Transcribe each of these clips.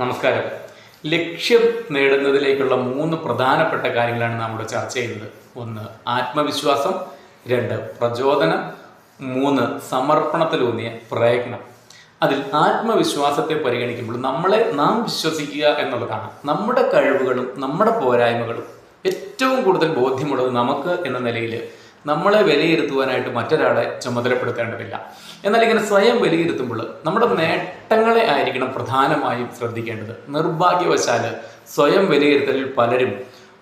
നമസ്കാരം. ലക്ഷ്യം നേടുന്നതിലേക്കുള്ള മൂന്ന് പ്രധാനപ്പെട്ട കാര്യങ്ങളാണ് നമ്മൾ ചർച്ച ചെയ്യുന്നത്. ഒന്ന് ആത്മവിശ്വാസം. രണ്ട് പ്രചോദനം. മൂന്ന് സമർപ്പണത്തിലൂന്നിയ പ്രയത്നം. അതിൽ ആത്മവിശ്വാസത്തെ പരിഗണിക്കുമ്പോൾ നമ്മളെ നാം വിശ്വസിക്കുക എന്നുള്ളതാണ്. നമ്മുടെ കഴിവുകളും നമ്മുടെ പോരായ്മകളും ഏറ്റവും കൂടുതൽ ബോധ്യമുള്ളത് നമുക്ക് എന്ന നിലയിൽ നമ്മളെ വിലയിരുത്തുവാനായിട്ട് മറ്റൊരാളെ ചുമതലപ്പെടുത്തേണ്ടതില്ല. എന്നാൽ ഇങ്ങനെ സ്വയം വിലയിരുത്തുമ്പോൾ നമ്മുടെ നേട്ടങ്ങളെ ആയിരിക്കണം പ്രധാനമായും ശ്രദ്ധിക്കേണ്ടത്. നിർഭാഗ്യവശാൽ സ്വയം വിലയിരുത്തലിൽ പലരും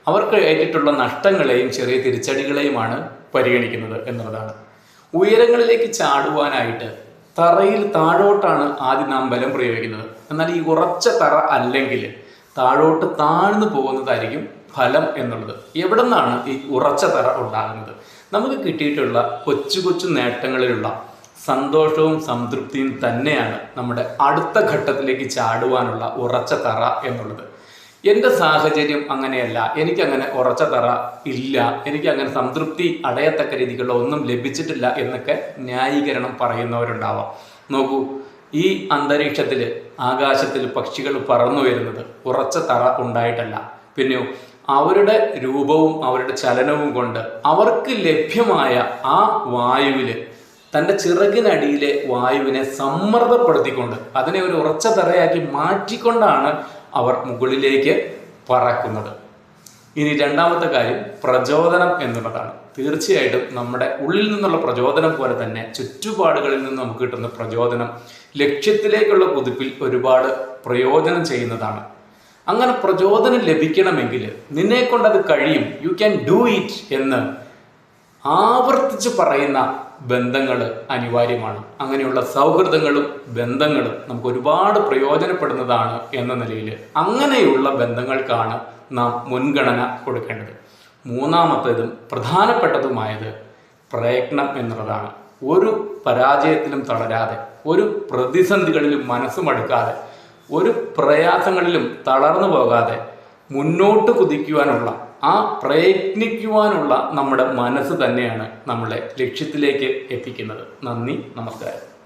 അവർക്ക് ഏറ്റിട്ടുള്ള നഷ്ടങ്ങളെയും ചെറിയ തിരിച്ചടികളെയുമാണ് പരിഗണിക്കുന്നത് എന്നുള്ളതാണ്. ഉയരങ്ങളിലേക്ക് ചാടുവാനായിട്ട് തറയിൽ താഴോട്ടാണ് ആദ്യം നാം ബലം പ്രയോഗിക്കുന്നത്. എന്നാൽ ഈ ഉറച്ച തറ അല്ലെങ്കിൽ താഴോട്ട് താഴ്ന്നു പോകുന്നതായിരിക്കും ഫലം എന്നുള്ളത്. എവിടെ നിന്നാണ് ഈ ഉറച്ച തറ ഉണ്ടാകുന്നത്? നമുക്ക് കിട്ടിയിട്ടുള്ള കൊച്ചു കൊച്ചു നേട്ടങ്ങളിലുള്ള സന്തോഷവും സംതൃപ്തിയും തന്നെയാണ് നമ്മുടെ അടുത്ത ഘട്ടത്തിലേക്ക് ചാടുവാനുള്ള ഉറച്ച തറ എന്നുള്ളത്. എന്റെ സാഹചര്യം അങ്ങനെയല്ല. എനിക്കങ്ങനെ ഉറച്ച തറ ഇല്ല. എനിക്ക് അങ്ങനെ സംതൃപ്തി അടയത്തക്ക രീതിക്കുള്ള ഒന്നും ലഭിച്ചിട്ടില്ല എന്നൊക്കെ ന്യായീകരണം പറയുന്നവരുണ്ടാവാം. നോക്കൂ ഈ അന്തരീക്ഷത്തിൽ ആകാശത്തിൽ പക്ഷികൾ പറന്നു വരുന്നത് ഉറച്ച തറ ഉണ്ടായിട്ടല്ല. പിന്നെയോ അവരുടെ രൂപവും അവരുടെ ചലനവും കൊണ്ട് അവർക്ക് ലഭ്യമായ ആ വായുവിൽ തന്റെ ചിറകിനടിയിലെ വായുവിനെ സമ്മർദ്ദപ്പെടുത്തിക്കൊണ്ട് അതിനെ ഒരു ഉറച്ച തറയാക്കി മാറ്റിക്കൊണ്ടാണ് അവർ മുകളിലേക്ക് പറക്കുന്നത്. ഇനി രണ്ടാമത്തെ കാര്യം പ്രചോദനം എന്നുള്ളതാണ്. തീർച്ചയായിട്ടും നമ്മുടെ ഉള്ളിൽ നിന്നുള്ള പ്രചോദനം പോലെ തന്നെ ചുറ്റുപാടുകളിൽ നിന്ന് നമുക്ക് കിട്ടുന്ന പ്രചോദനം ലക്ഷ്യത്തിലേക്കുള്ള കുതിപ്പിൽ ഒരുപാട് പ്രയോജനം ചെയ്യുന്നതാണ്. അങ്ങനെ പ്രചോദനം ലഭിക്കണമെങ്കിൽ നിന്നെ കൊണ്ടത് കഴിയും. യു ക്യാൻ ഡു ഇറ്റ് എന്ന് ആവർത്തിച്ച് പറയുന്ന ബന്ധങ്ങൾ അനിവാര്യമാണ്. അങ്ങനെയുള്ള സൗഹൃദങ്ങളും ബന്ധങ്ങളും നമുക്ക് ഒരുപാട് പ്രയോജനപ്പെടുന്നതാണ് എന്ന നിലയിൽ അങ്ങനെയുള്ള ബന്ധങ്ങൾക്കാണ് നാം മുൻഗണന കൊടുക്കേണ്ടത്. മൂന്നാമത്തേതും പ്രധാനപ്പെട്ടതുമായത് പ്രയത്നം എന്നുള്ളതാണ്. ഒരു പരാജയത്തിലും തളരാതെ ഒരു പ്രതിസന്ധികളിലും മനസ്സുമടുക്കാതെ ഒരു പ്രയാസങ്ങളിലും തളർന്നു പോകാതെ മുന്നോട്ട് കുതിക്കുവാനുള്ള ആ പ്രയത്നിക്കുവാനുള്ള നമ്മുടെ മനസ്സ് തന്നെയാണ് നമ്മളെ ലക്ഷ്യത്തിലേക്ക് എത്തിക്കുന്നത്. നന്ദി നമസ്കാരം.